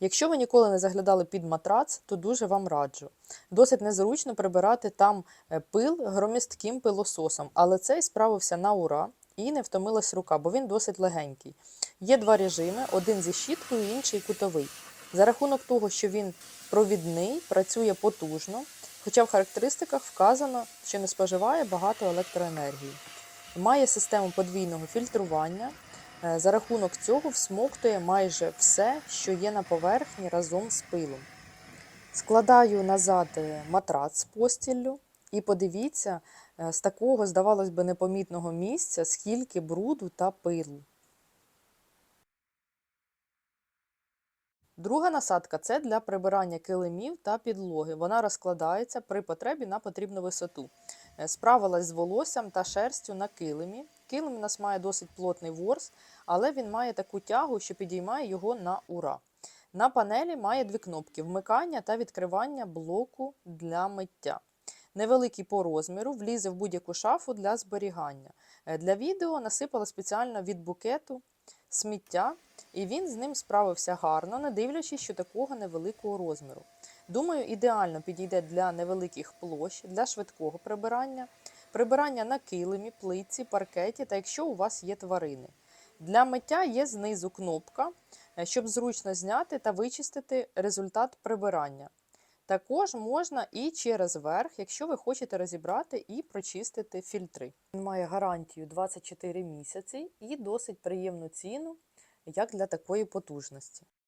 Якщо ви ніколи не заглядали під матрац, то дуже вам раджу. Досить незручно прибирати там е, пил громістким пилососом, але цей справився на ура і не втомилась рука, бо він досить легенький. Є два режими: один зі щіткою, інший кутовий. За рахунок того, що він провідний, працює потужно, хоча в характеристиках вказано, що не споживає багато електроенергії. Має систему подвійного фільтрування. Е, За рахунок цього всмоктує майже все, що є на поверхні разом з пилом. Складаю назад е, матрац з постіллю і подивіться, е, з такого, здавалось би, непомітного місця, скільки бруду та пилу. Друга насадка це для прибирання килимів та підлоги. Вона розкладається при потребі на потрібну висоту. Справилась з волоссям та шерстю на килимі. Килим у нас має досить плотний ворс, але він має таку тягу, що підіймає його на ура. На панелі має дві кнопки вмикання та відкривання блоку для миття. Невеликий по розміру, влізе в будь-яку шафу для зберігання. Е, Для відео насипала спеціально від букету сміття, і він з ним справився гарно, не дивлячись, що такого невеликого розміру. Думаю, ідеально підійде для невеликих площ, для швидкого прибирання, прибирання на килимі, плитці, паркеті та якщо у вас є тварини. Для миття є знизу кнопка, е, щоб зручно зняти та вичистити результат прибирання. Також можна і через верх, якщо ви хочете розібрати і прочистити фільтри. Він має гарантію 24 місяці і досить приємну ціну, як для такої потужності.